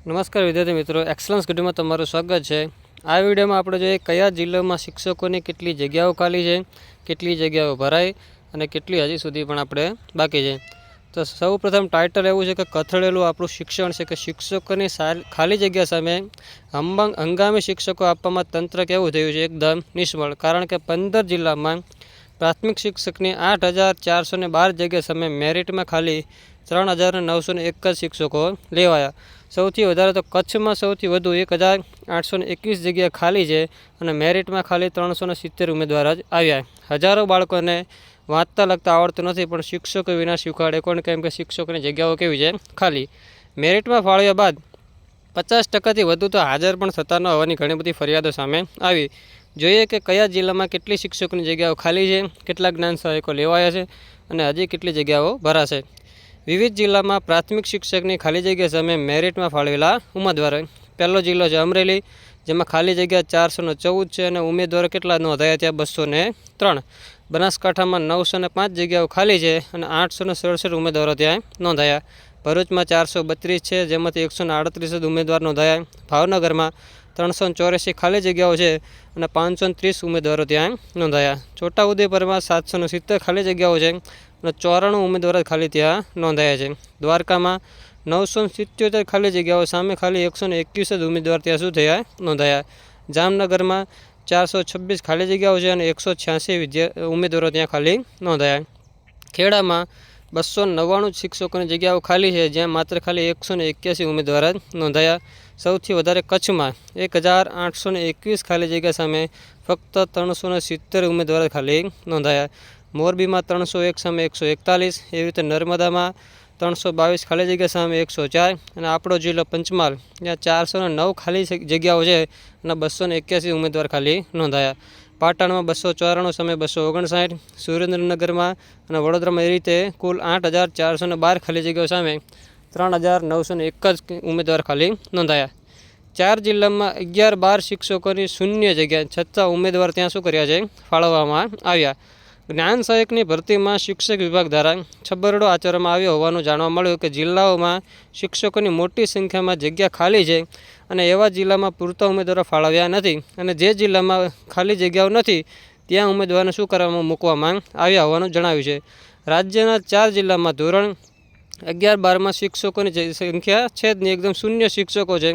નમસ્કાર વિદ્યાર્થી મિત્રો એક્સલન્સ ગઢમાં તમારું સ્વાગત છે. આ વિડીયોમાં આપણે જોઈએ કયા જિલ્લામાં શિક્ષકોની કેટલી જગ્યાઓ ખાલી છે, કેટલી જગ્યાઓ ભરાઈ અને કેટલી હજી સુધી પણ આપણે બાકી છે. તો સૌ પ્રથમ ટાઇટલ એવું છે કે કથળેલું આપણું શિક્ષણ છે કે શિક્ષકોની ખાલી જગ્યા સામે હંગામી શિક્ષકો આપવામાં તંત્ર કેવું થયું છે, એકદમ નિષ્ફળ. કારણ કે પંદર જિલ્લામાં પ્રાથમિક શિક્ષકની આઠ હજાર ચારસો ને બાર જગ્યા સામે મેરિટમાં ખાલી ત્રણ હજાર નવસો ને એક જ શિક્ષકો લેવાયા. સૌથી વધારે તો કચ્છમાં સૌથી વધુ એક હજાર આઠસો ને એકવીસ જગ્યા ખાલી છે અને મેરિટમાં ખાલી ત્રણસો ને સિત્તેર ઉમેદવાર જ આવ્યા. હજારો બાળકોને વાંચતા લખતા આવડતું નથી, પણ શિક્ષકો વિના શીખવાડે કોણ કેમ કે શિક્ષકોની જગ્યાઓ કેવી છે? ખાલી. મેરિટમાં ફાળવ્યા બાદ પચાસ ટકાથી વધુ તો હાજર પણ થતા ન હોવાની ઘણી બધી ફરિયાદો સામે આવી. જોઈએ કે કયા જિલ્લામાં કેટલી શિક્ષકોની જગ્યાઓ ખાલી છે, કેટલા જ્ઞાન સહાયકો લેવાયા છે અને હજી કેટલી જગ્યાઓ ભરાશે. વિવિધ જિલ્લામાં પ્રાથમિક શિક્ષકની ખાલી જગ્યા સામે મેરિટમાં ફાળવેલા ઉમેદવારો. પહેલો જિલ્લો છે અમરેલી, જેમાં ખાલી જગ્યા ચારસો ને ચૌદ છે અને ઉમેદવારો કેટલા નોંધાયા ત્યાં બસો ત્રણ. બનાસકાંઠામાં નવસો ને પાંચ જગ્યાઓ ખાલી છે અને આઠસો ને સડસઠ ઉમેદવારો ત્યાં નોંધાયા. ભરૂચમાં ચારસો બત્રીસ છે, જેમાંથી એકસો ને આડત્રીસ જ ઉમેદવાર નોંધાયા. ભાવનગરમાં ત્રણસો ચોર્યાસી ખાલી જગ્યાઓ છે અને પાંચસો ત્રીસ ઉમેદવારો ત્યાં નોંધાયા. છોટાઉદેપુરમાં સાતસો ને સિત્તેર ખાલી જગ્યાઓ છે અને ચોરાણું ઉમેદવારો ખાલી ત્યાં નોંધાયા છે. દ્વારકામાં નવસો સિત્યોતેર ખાલી જગ્યાઓ, સામે ખાલી એકસો ને એકવીસ જ ઉમેદવાર ત્યાં શું થયા? નોંધાયા. જામનગરમાં ચારસો છવ્વીસ ખાલી જગ્યાઓ છે અને એકસો છ્યાસી ઉમેદવારો ત્યાં ખાલી નોંધાયા. ખેડામાં બસો નવ્વાણું શિક્ષકોની જગ્યાઓ ખાલી છે, જ્યાં માત્ર ખાલી એકસો ને એક્યાસી ઉમેદવાર નોંધાયા. સૌથી વધારે કચ્છમાં એક હજાર આઠસો ને એકવીસ ખાલી જગ્યા સામે ફક્ત ત્રણસો ને સિત્તેર ઉમેદવાર ખાલી નોંધાયા. મોરબીમાં ત્રણસો એક સામે એકસો એકતાલીસ, એવી રીતે નર્મદામાં ત્રણસો બાવીસ ખાલી જગ્યા સામે એકસો ચાર અને આપણો જિલ્લો પંચમહાલ, જ્યાં ચારસો ને નવ ખાલી જગ્યાઓ છે અને બસો એક્યાસી ઉમેદવાર ખાલી નોંધાયા. પાટણમાં બસો ચોરાણું સામે બસો ઓગણસાઠ, સુરેન્દ્રનગરમાં અને વડોદરામાં એ રીતે કુલ આઠ હજાર ચારસો ને બાર ખાલી જગ્યાઓ સામે ત્રણ હજાર નવસો ને એક જ ઉમેદવાર ખાલી નોંધાયા. ચાર જિલ્લામાં અગિયાર બાર શિક્ષકોની શૂન્ય જગ્યા છતાં ઉમેદવાર ત્યાં શું કર્યા છે? ફાળવવામાં આવ્યા. જ્ઞાન સહાયકની ભરતીમાં શિક્ષક વિભાગ દ્વારા છબરડો આચરવામાં આવ્યો હોવાનું જાણવા મળ્યું કે જિલ્લાઓમાં શિક્ષકોની મોટી સંખ્યામાં જગ્યા ખાલી છે અને એવા જિલ્લામાં પૂરતા ઉમેદવારો ફાળવ્યા નથી અને જે જિલ્લામાં ખાલી જગ્યાઓ નથી, ત્યાં ઉમેદવારને શું કરવામાં મૂકવામાં આવ્યા હોવાનું જણાવ્યું છે. રાજ્યના ચાર જિલ્લામાં ધોરણ અગિયાર બારમાં શિક્ષકોની સંખ્યા છે જ એકદમ શૂન્ય શિક્ષકો છે.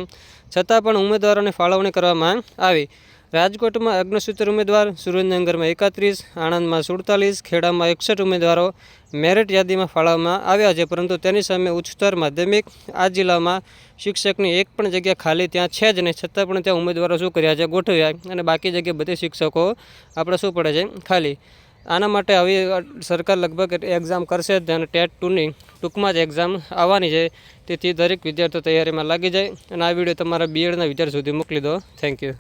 છતાં પણ ઉમેદવારોની ફાળવણી કરવામાં આવી. રાજકોટમાં અગ્નસૂત્ર ઉમેદવાર સુરેન્દ્રનગરમાં એકત્રીસ, આણંદમાં સુડતાલીસ, ખેડામાં એકસઠ ઉમેદવારો મેરિટ યાદીમાં ફાળવવામાં આવ્યા છે. પરંતુ તેની સામે ઉચ્ચતર માધ્યમિક, આ જિલ્લામાં શિક્ષકની એક પણ જગ્યા ખાલી, ત્યાં છે જ નહીં. છતાં પણ ત્યાં ઉમેદવારો શું કર્યા છે ગોઠવ્યા અને બાકી જગ્યાએ બધી શિક્ષકો આપણે શું પડે છે? ખાલી. આના માટે હવે સરકાર લગભગ એક્ઝામ કરશે જ અને ટેટ ટુની ટૂંકમાં જ એક્ઝામ આવવાની છે. તેથી દરેક વિદ્યાર્થીઓ તૈયારીમાં લાગી જાય અને આ વીડિયો તમારા બીએડના વિદ્યાર્થી સુધી મોકલી દો. Thank you